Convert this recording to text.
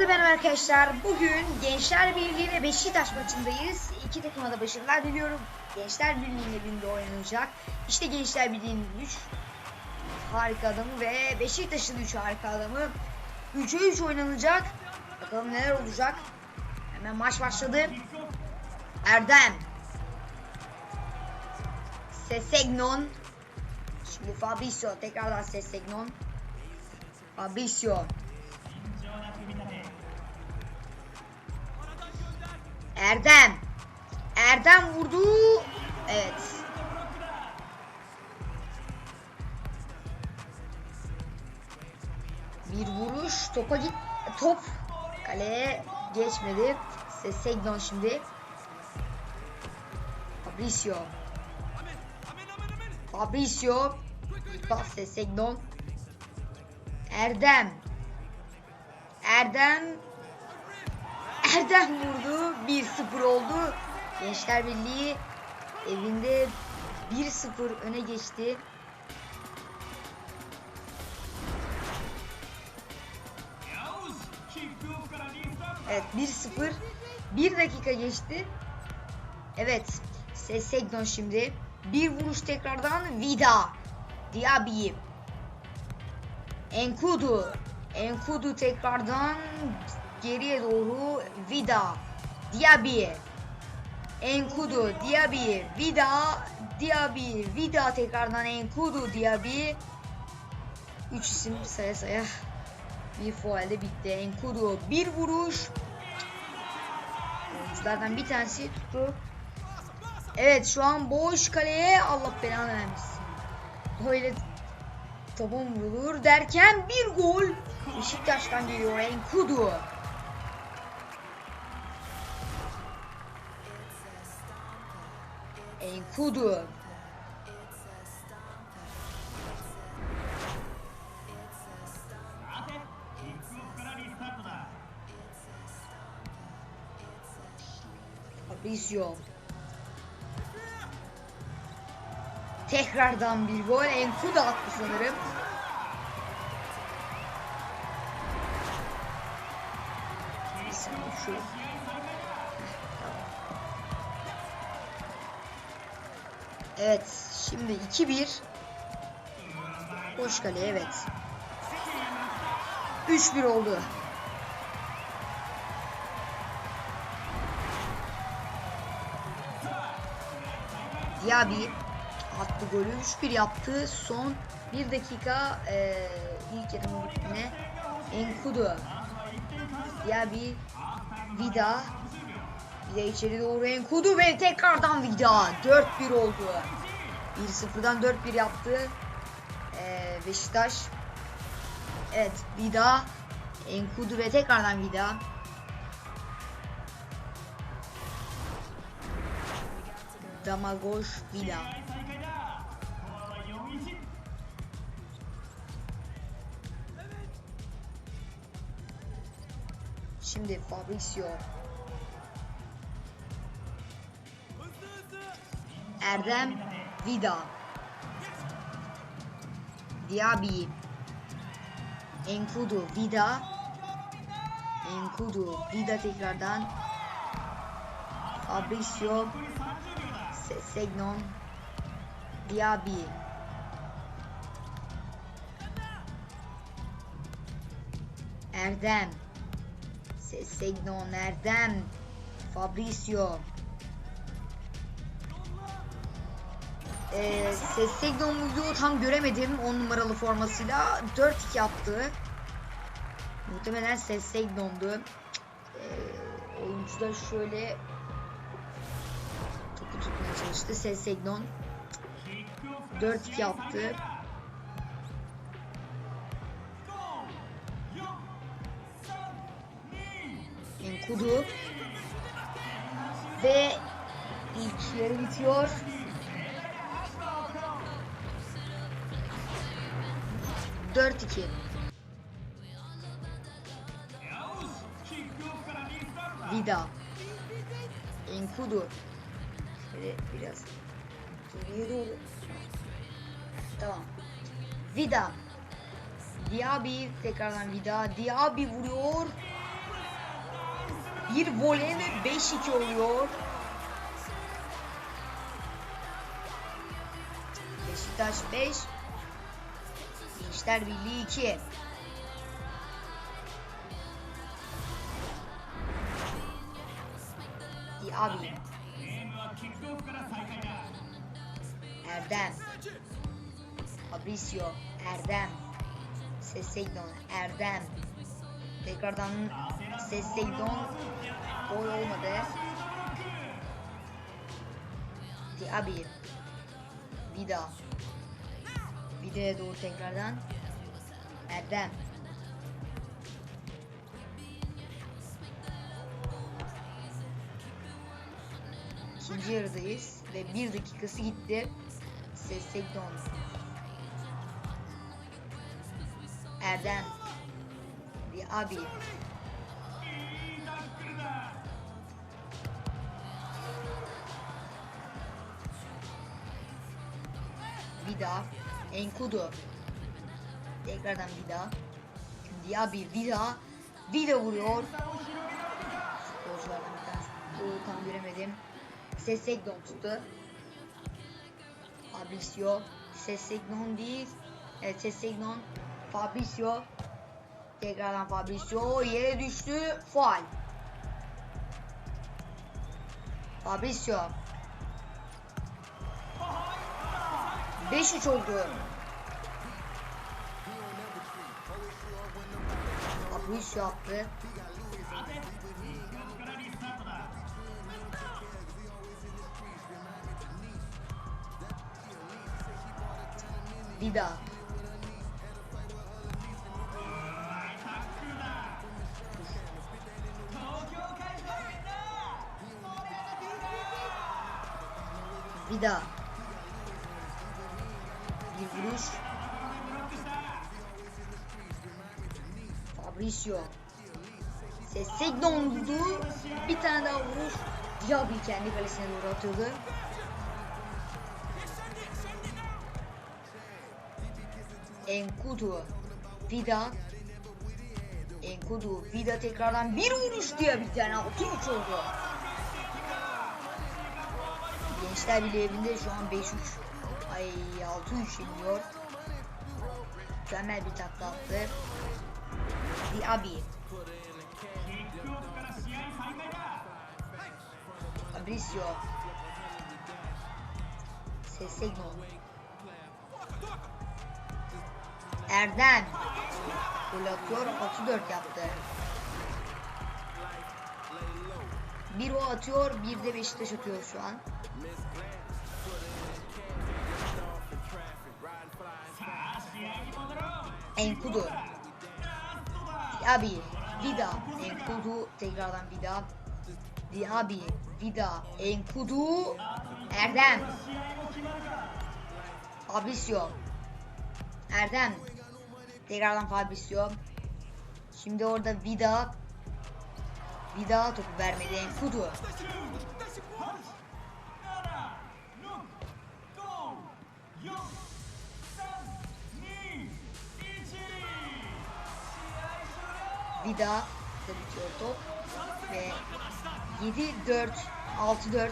Herkese merhaba arkadaşlar. Bugün Gençler Birliği ve Beşiktaş maçındayız. İki takıma da başarılar diliyorum. Gençler Birliği'nin evinde oynanacak. İşte Gençler Birliği'nin 3 harika adamı ve Beşiktaş'ın 3 harika adamı. 3'e 3 oynanacak. Bakalım neler olacak. Hemen maç başladı. Erdem. Sesegnon. Şimdi Fabrizio tekrardan Sesegnon. Fabrizio. Erdem. Erdem vurdu. Evet. Bir vuruş. Topa git. Top kaleye geçmedi. Sesegnon şimdi. Fabrizio. Fabrizio. Pas Sesegnon. Erdem. Erdem Erdem vurdu. 1-0 oldu. Gençler Birliği evinde 1-0 öne geçti. Evet 1-0. 1 dakika geçti. Evet. Sesegnon şimdi. Bir vuruş tekrardan Vida. Diaby. Enkudu. Enkudu tekrardan geriye doğru Vida. Diaby. Enkudu, Diaby, Vida, Diaby, Vida tekrardan Enkudu, Diaby. Üç isim saya saya bir fualde bitti. Enkudu bir vuruş. Oyunculardan bir tanesi tuttu. Evet şu an boş kaleye Allah belanı vermesin. Böyle topun vurulur derken bir gol Beşiktaş'tan geliyor Enkudu. Enkudu. Fabrizio. Tekrardan bir gol. Enkudu attı sanırım. Bir saniye şu. Evet. Şimdi 2-1. Boş kale evet. 3-1 oldu. Diaby attı golü 3-1 yaptı. Son 1 dakika eee ilk yarının bittiğine Enkudu Diaby Vida Vida içeri doğru Enkudu ve tekrardan Vida 4-1 oldu. 1-0'dan 4-1 yaptı. Ee, Beşiktaş. Evet Vida Enkudu ve tekrardan Vida. Damagoş Vida. Şimdi Fabrizio. Erdem Vida. Diaby. Enkudu Vida. Enkudu Vida tekrardan. Fabrizio. Se- Segnon. Diaby. Erdem. Se- Segnon Erdem. Fabrizio. Ee, Sesegnon muydu tam göremedim 10 numaralı formasıyla 4-2 yaptı. Muhtemelen Sesegnon'du. Ee, oyuncu da şöyle topu tutmaya çalıştı. Sesegnon 4-2 yaptı. Enkudu ve ilk yarı bitiyor. Dört iki. Vida. Enkudu. Şöyle biraz geriye doğru. Tamam. Vida. Diaby tekrardan Vida. Diaby vuruyor. Bir voley ve 5-2 oluyor. Beşiktaş 5. Gençler Birliği 2. Abi. Erdem. Fabricio. Erdem. Seseydon. Erdem. Tekrardan Seseydon. Gol olmadı. Diaby. Vida. Vida'ya doğru tekrardan. Erdem. İkinci yarıdayız ve bir dakikası gitti. Seseydon. Erdem. Diaby. Vida, Enkudu. Tekrardan Vida. Diaby, Vida. Vida vuruyor. Futbolculardan bir tanesi. Oo, tam göremedim. Sesegnon tuttu. Fabricio. Sesegnon değil. Evet Sesegnon. Fabricio. Tekrardan Fabricio. Yere düştü. Faal. Fabricio. 5-3 oldu. Fabricio attı. Vida. Vida. Bir vuruş. Fabricio. Sesegnon vurdu. Bir tane daha vuruş. Diaby kendi kalesine doğru atıyordu. Enkudu. Vida. Enkudu. Vida tekrardan bir vuruş diye bir tane 6-3 oldu. Gençler Birliği evinde şu an 5-3. Ay 6-3 yeniliyor. Mükemmel bir takla attı. Diaby. Fabricio. Sesegnon. Erdem. Gol atıyor. 6-4 yaptı. Bir o atıyor, bir de Beşiktaş atıyor şu an. Enkudu. Diaby. Vida. Enkudu. Tekrardan Vida. Diaby. Vida. Enkudu. Erdem. Fabricio. Erdem. Tekrardan Fabricio. Şimdi orada Vida. Vida topu vermedi Enkudu. Vida da bitiyor top. Ve 7-4 6-4